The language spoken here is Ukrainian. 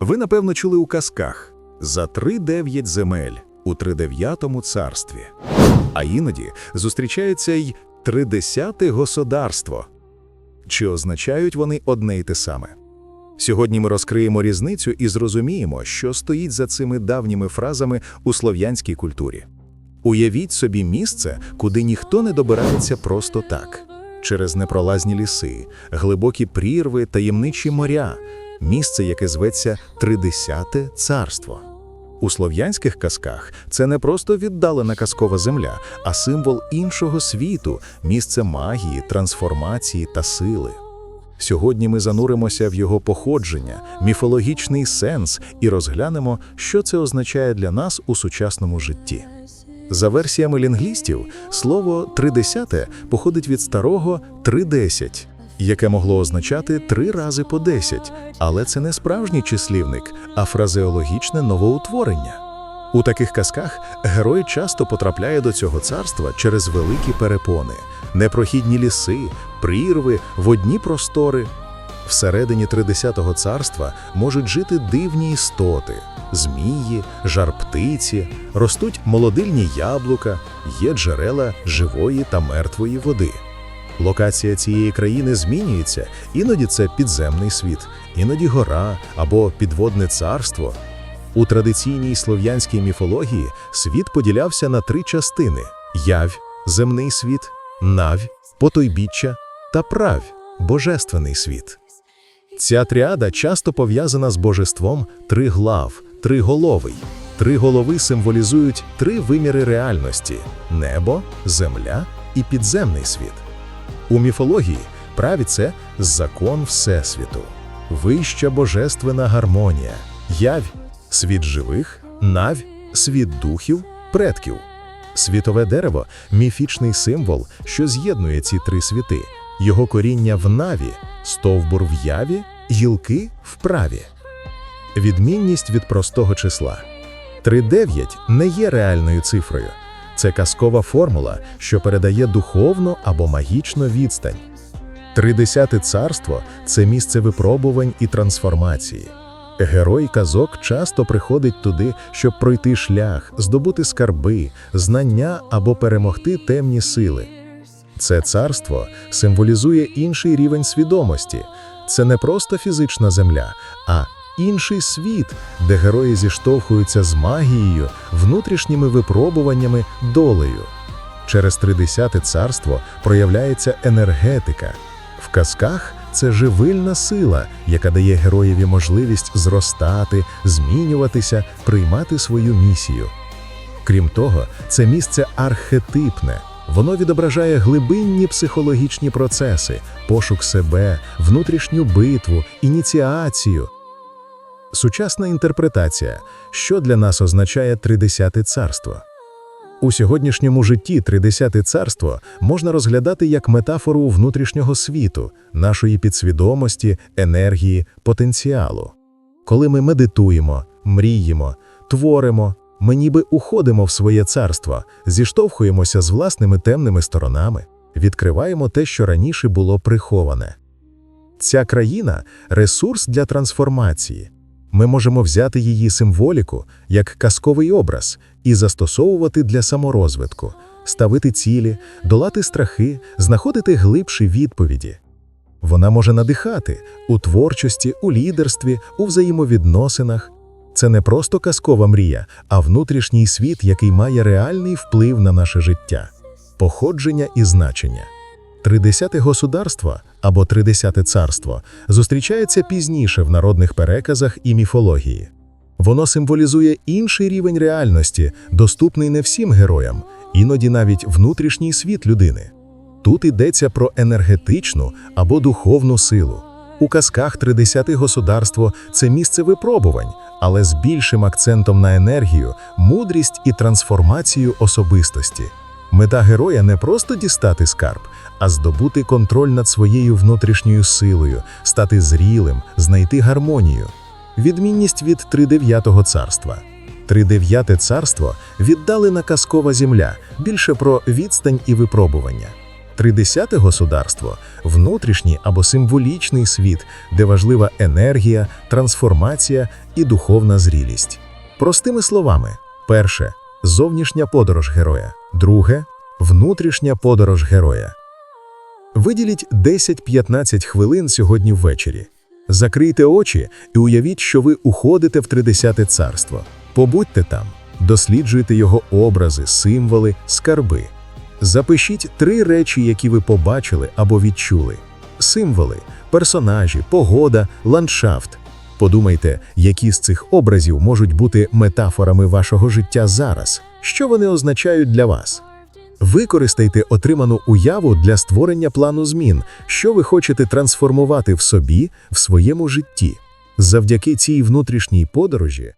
Ви, напевно, чули у казках за три-дев'ять земель у тридев'ятому царстві. А іноді зустрічається й тридесяте государство. Чи означають вони одне й те саме? Сьогодні ми розкриємо різницю і зрозуміємо, що стоїть за цими давніми фразами у слов'янській культурі. Уявіть собі місце, куди ніхто не добирається просто так. Через непролазні ліси, глибокі прірви, таємничі моря, місце, яке зветься Тридесяте царство. У слов'янських казках це не просто віддалена казкова земля, а символ іншого світу, місце магії, трансформації та сили. Сьогодні ми зануримося в його походження, міфологічний сенс і розглянемо, що це означає для нас у сучасному житті. За версіями лінгвістів, слово «тридесяте» походить від старого «тридесять», яке могло означати три рази по десять, але це не справжній числівник, а фразеологічне новоутворення. У таких казках герой часто потрапляє до цього царства через великі перепони, непрохідні ліси, прірви, водні простори. Всередині Тридесятого царства можуть жити дивні істоти, змії, жар-птиці, ростуть молодильні яблука, є джерела живої та мертвої води. Локація цієї країни змінюється, іноді це підземний світ, іноді гора або підводне царство. У традиційній слов'янській міфології світ поділявся на три частини: явь, земний світ, навь, потойбіччя та правь, божественний світ. Ця тріада часто пов'язана з божеством триглав, триголовий. Три голови символізують три виміри реальності: небо, земля і підземний світ. У міфології праві це закон Всесвіту, вища божественна гармонія, явь світ живих, навь, світ духів, предків. Світове дерево міфічний символ, що з'єднує ці три світи, його коріння в наві, стовбур в яві, гілки в праві. Відмінність від простого числа. 3-9 не є реальною цифрою. Це казкова формула, що передає духовну або магічну відстань. Тридесяте царство це місце випробувань і трансформації. Герой казок часто приходить туди, щоб пройти шлях, здобути скарби, знання або перемогти темні сили. Це царство символізує інший рівень свідомості. Це не просто фізична земля, а інший світ, де герої зіштовхуються з магією, внутрішніми випробуваннями, долею. Через тридесяте царство проявляється енергетика. В казках це живильна сила, яка дає героєві можливість зростати, змінюватися, приймати свою місію. Крім того, це місце архетипне. Воно відображає глибинні психологічні процеси, пошук себе, внутрішню битву, ініціацію. Сучасна інтерпретація, що для нас означає тридесяте царство. У сьогоднішньому житті тридесяте царство можна розглядати як метафору внутрішнього світу, нашої підсвідомості, енергії, потенціалу. Коли ми медитуємо, мріємо, творимо, ми ніби уходимо в своє царство, зіштовхуємося з власними темними сторонами, відкриваємо те, що раніше було приховане. Ця країна ресурс для трансформації. Ми можемо взяти її символіку як казковий образ і застосовувати для саморозвитку, ставити цілі, долати страхи, знаходити глибші відповіді. Вона може надихати у творчості, у лідерстві, у взаємовідносинах. Це не просто казкова мрія, а внутрішній світ, який має реальний вплив на наше життя, походження і значення. Тридесяте государство або тридесяте царство зустрічається пізніше в народних переказах і міфології. Воно символізує інший рівень реальності, доступний не всім героям, іноді навіть внутрішній світ людини. Тут йдеться про енергетичну або духовну силу. У казках тридесяте государство це місце випробувань, але з більшим акцентом на енергію, мудрість і трансформацію особистості. Мета героя не просто дістати скарб, а здобути контроль над своєю внутрішньою силою, стати зрілим, знайти гармонію. Відмінність від тридев'ятого царства. Тридев'яте царство віддалена казкова земля, більше про відстань і випробування. Тридесяте государство внутрішній або символічний світ, де важлива енергія, трансформація і духовна зрілість. Простими словами, перше зовнішня подорож героя, друге внутрішня подорож героя. Виділіть 10-15 хвилин сьогодні ввечері. Закрийте очі і уявіть, що ви уходите в тридесяте царство. Побудьте там, досліджуйте його образи, символи, скарби. Запишіть три речі, які ви побачили або відчули: символи, персонажі, погода, ландшафт. Подумайте, які з цих образів можуть бути метафорами вашого життя зараз, що вони означають для вас. Використайте отриману уяву для створення плану змін, що ви хочете трансформувати в собі, в своєму житті. Завдяки цій внутрішній подорожі